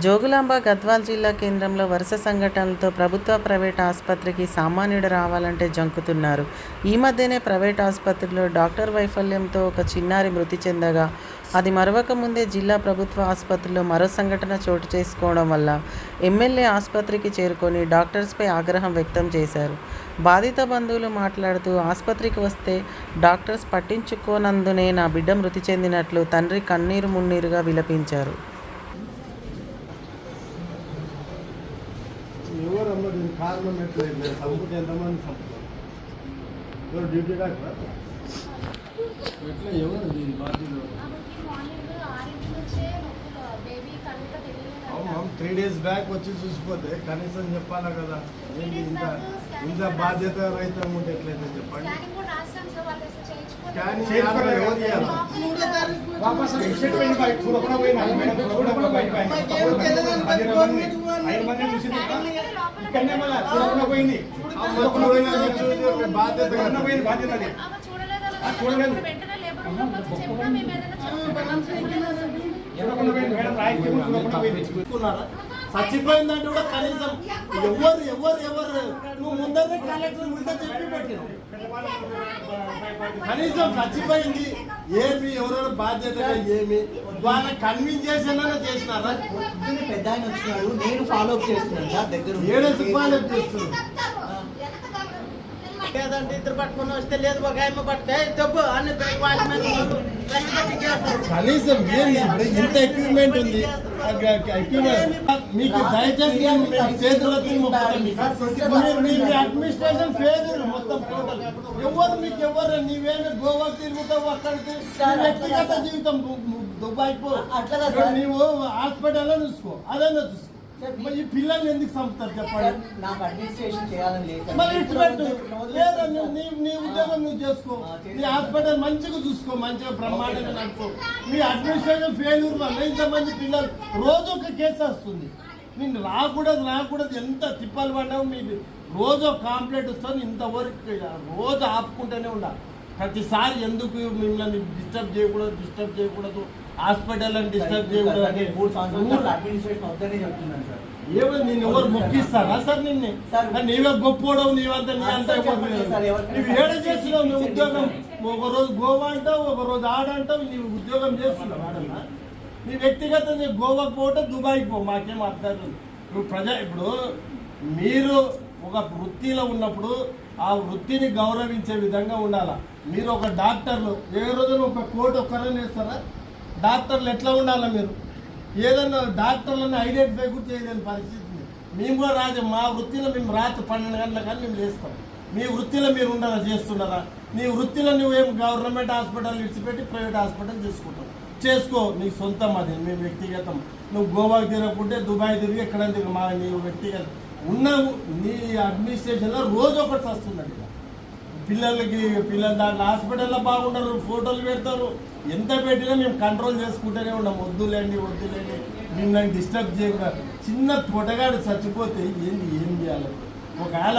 జోగులాంబ గద్వాల్ జిల్లా కేంద్రంలో వరుస సంఘటనలతో ప్రభుత్వ ప్రైవేట్ ఆసుపత్రికి సామాన్యుడు రావాలంటే జంకుతున్నారు. ఈ మధ్యనే ప్రైవేట్ ఆసుపత్రిలో డాక్టర్ వైఫల్యంతో ఒక చిన్నారి మృతి చెందగా అది మరవక ముందే జిల్లా ప్రభుత్వ ఆసుపత్రిలో మరో సంఘటన చోటు చేసుకోవడం వల్ల ఎమ్మెల్యే ఆసుపత్రికి చేరుకొని డాక్టర్స్పై ఆగ్రహం వ్యక్తం చేశారు. బాధిత బంధువులు మాట్లాడుతూ ఆసుపత్రికి వస్తే డాక్టర్స్ పట్టించుకోనందునే నా బిడ్డ మృతి చెందినట్లు తండ్రి కన్నీరు మున్నీరుగా విలపించారు. కారణం ఎట్లేదు సంపూర్తి ఎంతమంది సంపూర్తి డ్యూటీ డాక్టర్ ఎట్లా ఎవరు దీని బాధ్యత అవును త్రీ డేస్ బ్యాక్ వచ్చి చూసిపోతే కనీసం చెప్పాలా కదా ఇంత ఇంత బాధ్యత రహితం ఉంటే ఎట్లయితే చెప్పండి ఐదు మంది చూసి ఇక్కడనే మళ్ళా చూడకుండా పోయింది. బాధ్యత బాధ్యత అది. చూడలేదు. చూడకుండా పోయింది. మేడం చూసుకున్నారా? చచ్చిపోయిందంటే కూడా కనీసం ఎవరు ఎవరు ఎవరు? నువ్వు ముందరే కలెక్టర్ ముందే చెప్పి పెట్టినావు. కనీసం చచ్చిపోయింది ఏమి ఎవరెవరు బాధ్యతగా ఏమి? వాళ్ళ కన్విన్స్ చేసేలా చేసినారా? పెద్ద ఆయన వచ్చినాడు. నేను ఫాలో అప్ చేస్తున్నాను సార్ దగ్గర ఉండి. ఏడేసి రూపాయలు చేస్తున్నారు లేదంటే ఇద్దరు పట్టుకొని వస్తే లేదు ఒక ఆయన పట్టుకే. తప్పు. అన్ని. కనీసం ఏంది? ఇంత ఎక్విప్మెంట్ ఉంది. మీకు దయచేసి అడ్మినిస్ట్రేషన్ ఫెయిల్యూర్ మొత్తం టోటల్ ఎవరు మీకు ఎవరు? నీవేమి గోవాకి తిరుగుతావు అక్కడికి? వ్యక్తిగత జీవితం దుబాయ్ పో. అట్లా. నీవు హాస్పిటల్లో చూసుకో. అదన్నా చూసుకో. మరి ఈ పిల్లల్ని ఎందుకు చంపుతారు చెప్పండి? నాకు అడ్మినిస్ట్రేషన్ చేయాలని లేదు సార్. మరి ఇటు పెట్టు. లేదా నీ నీ ఉద్యోగం నువ్వు చేసుకో. నీ హాస్పిటల్ మంచిగా చూసుకో మంచిగా బ్రహ్మాండంగా నడుపు. మీ అడ్మినిస్ట్రేషన్ ఫెయిల్యూర్ వల్ల ఇంతమంది పిల్లలు రోజు ఒక కేసు వస్తుంది. నేను రాకూడదు రాకూడదు ఎంత తిప్పలు పడ్డావు మీకు రోజు కాంప్లైంట్ వస్తుంది ఇంతవరకు రోజు ఆపుకుంటూనే ఉండాలి. ప్రతిసారి ఎందుకు మిమ్మల్ని డిస్టర్బ్ చేయకూడదు డిస్టర్బ్ చేయకూడదు? హాస్పిటల్ అని డిస్టర్బ్ చేయకూడదు. అని మూడు సంవత్సరాలు రూల్ అడ్మినిస్ట్రేషన్ వద్దనే చెప్తున్నాను సార్ ఏమో నేను ఎవరు మొక్కిస్తారా సార్ నిన్ను? నీవే గొప్పోడవు నీవంతా నీ అంతా నువ్వు ఏడ చేస్తున్నావు? నీ ఉద్యోగం ఒక రోజు గోవా అంటావు ఒక రోజు ఆడ అంటావు నీవు ఉద్యోగం చేస్తున్నావు? ఆడన్నా నీ వ్యక్తిగత గోవాకి పోతే దుబాయ్కి పో మాకేం అర్థం. నువ్వు ప్రజా ఇప్పుడు మీరు ఒక వృత్తిలో ఉన్నప్పుడు ఆ వృత్తిని గౌరవించే విధంగా ఉండాలా? మీరు ఒక డాక్టర్లు ఏ రోజున ఒక కోట్ ఒక్కరని వేస్తారా? డాక్టర్లు ఎట్లా ఉండాలి మీరు? ఏదన్నా డాక్టర్లను ఐడెంటిఫై కూడా చేయలేని పరిస్థితి మేము కూడా రాజు మా వృత్తిలో మేము రాత్రి పన్నెండు గంటల కానీ మేము చేస్తాం మీ వృత్తిలో మీరు ఉండాలా చేస్తున్నారా? నీ వృత్తిలో నువ్వేం గవర్నమెంట్ హాస్పిటల్ విడిచిపెట్టి ప్రైవేట్ హాస్పిటల్ చేసుకుంటావు? చేసుకో నీ సొంతం అది మీ వ్యక్తిగతం. నువ్వు గోవాకి తిరగకుంటే దుబాయ్ తిరిగి ఎక్కడ తిరిగి మా నీ వ్యక్తిగతం. ఉన్నావు నీ అడ్మినిస్ట్రేషన్లో రోజు ఒకటి వస్తుందండి పిల్లలకి పిల్లలు దాంట్లో హాస్పిటల్లో బాగుంటారు ఫోటోలు పెడతారు. ఎంత పెట్టినా మేము కంట్రోల్ చేసుకుంటూనే ఉన్నాం. వద్దులేండి వద్దులేండి. మిమ్మల్ని డిస్టర్బ్ చేయకుండా చిన్న పొటగాడు చచ్చిపోతే ఏంది ఏం చేయాలి? ఒకవేళ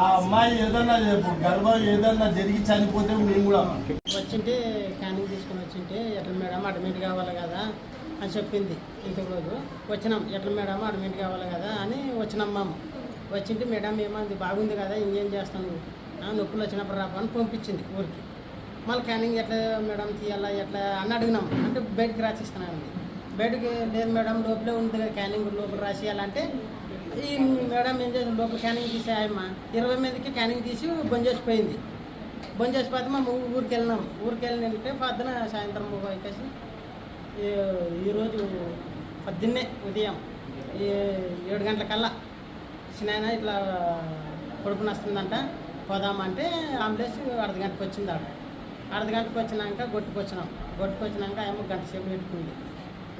ఆ అమ్మాయి ఏదన్నా గర్భం ఏదన్నా జరిగి చనిపోతే మేము కూడా వచ్చింటే స్కానింగ్ తీసుకొని వచ్చింటే ఎట్లా మేడం అడ్మిట్ కావాలి కదా. అని చెప్పింది. ఇంకొక వచ్చినాం. ఎట్లా మేడం? అడ్మిట్ కావాలి కదా అని వచ్చినాం మేము. వచ్చింటే మేడం ఏమంది? బాగుంది కదా? ఇంకేం చేస్తాను నొప్పులు వచ్చినప్పుడు రాప అని పంపించింది ఊరికి. మళ్ళీ క్యానింగ్ ఎట్లా మేడం తీయాలా ఎట్లా అని అడిగినాం. అంటే బయటికి రాసిస్తున్నానండి బయటకి లేదు మేడం లోపలే ఉంది కదా క్యానింగ్ లోపల రాసియాలంటే ఈ మేడం ఏం చేసి లోపల క్యానింగ్ తీసేయమ్మా. ఇరవై మందికి క్యానింగ్ తీసి బంద్ చేసిపోయింది బంద్ ఊరికి వెళ్ళినాం. ఊరికి వెళ్ళినంటే పొద్దున సాయంత్రం వచ్చేసి ఈరోజు పొద్దున్నే ఉదయం ఈ ఏడు గంటలకల్లా సినాయన ఇట్లా కొడుకుని వస్తుందంట పోదామంటే అంబులెన్స్ అర్ధ గంటకు వచ్చింది ఆడ అర్ధ గంటకు వచ్చినాక గొట్టుకొచ్చినాం గొట్టుకొచ్చినాక ఏమో గంట సేపు పెట్టుకుంది.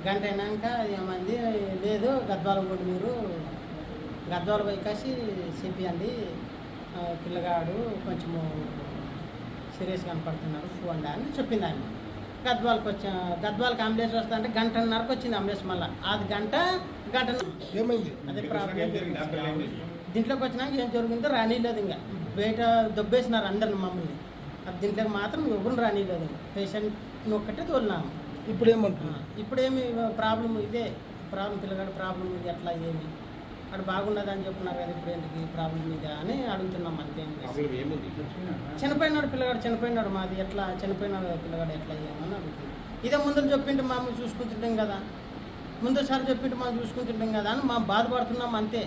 గంట అయినాక ఏమంది లేదు గద్వాల కూడా మీరు. గద్వాల పోయి కాసి చెప్పియండి. పిల్లగాడు కొంచెము సీరియస్ కనపడుతున్నారు చూడండి అని చెప్పింది ఆయన గద్వాలకు వచ్చా గద్వాలకు అంబులెన్స్ వస్తా అంటే గంటన్నరకు వచ్చింది అంబులెన్స్ మళ్ళీ. అది గంట గంట ఏమైంది? అదే ప్రాబ్లం. దీంట్లోకి వచ్చినాక ఏం జరిగిందో రానిలేదు ఇంకా. బయట దొబ్బేసినారు అందరిని మమ్మల్ని. అది దీంట్లోకి మాత్రం ఎవరు రానిలేదు పేషెంట్ ఒక్కటే తోలినాము. ఇప్పుడు ఏమంటున్నా ఇప్పుడేమి ప్రాబ్లం ఇదే. ప్రాబ్లం పిల్లగాడు ప్రాబ్లం ఇది ఎట్లా ఏమి. అక్కడ బాగున్నది అని చెప్తున్నారు కదా ఇప్పుడు ఏంటికి ప్రాబ్లం ఇదే అని అడుగుతున్నాం అంతే చనిపోయినాడు పిల్లగాడు చనిపోయినాడు మాది ఎట్లా? చనిపోయినాడు కదా పిల్లగాడు ఎట్లా ఏమని అడుగుతున్నాం. ఇదే ముందు చెప్పింటే మామూలు చూసుకుంటుంటాం కదా. ముందుసారి చెప్పింటే మనం చూసుకుంటుంటాం కదా అని మేము బాధపడుతున్నాం అంతే.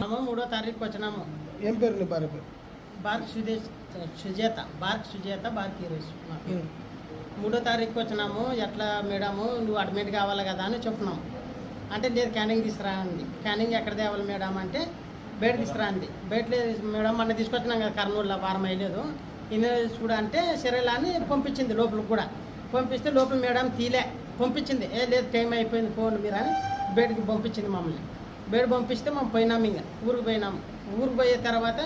మేము మూడో తారీఖు వచ్చినాము. ఏం పేరు నీ భార్య పేరు? బార్క్ సుదేశ్ సుజేత బార్క్ సుజేత బార్క్ హీరోస్ మా పేరు. మూడో తారీఖు వచ్చినాము ఎట్లా మేడము నువ్వు అడ్మిట్ కావాలి కదా అని చెప్తున్నాం అంటే లేదు క్యానింగ్ తీసుకురా అంది. క్యానింగ్ ఎక్కడ తేవాలి మేడం అంటే బయట తీసుకురా అంది. బయట మేడం మన తీసుకొచ్చినాం కదా కర్నూలులో వారం అయ్యలేదు ఇన్వాయిస్ కూడా అంటే సరేలా అని పంపించింది లోపలికి కూడా. పంపిస్తే లోపల మేడం తీలే. పంపించింది. ఏ లేదు టైం అయిపోయింది ఫోన్ మీరు అని బయటకు పంపించింది మమ్మల్ని. బయట పంపిస్తే మేము పోయినాం ఇంకా. ఊరికి పోయినాం. ఊరికి పోయే తర్వాత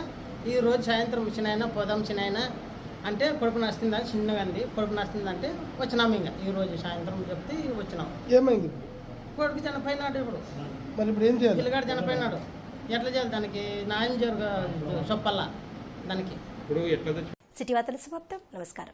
ఈ రోజు సాయంత్రం చిన్న పోదాం చిన్న అంటే కొడుకు నచ్చిందని చిన్నగా అంది. కొడుకు నచ్చిందంటే వచ్చినాం ఇంకా. ఈ రోజు సాయంత్రం చెప్తే వచ్చినాం. ఏమైంది? కొడుకు చనిపోయినాడు ఇప్పుడు. మరి ఇప్పుడు ఏం చేయాలి? పిల్లగాడు చనిపోయినాడు. ఎట్లా చేయాలి దానికి? న్యాయం జరుగు చెప్పాలా దానికి. సిటీ వార్తలు సమాప్తం. నమస్కారం.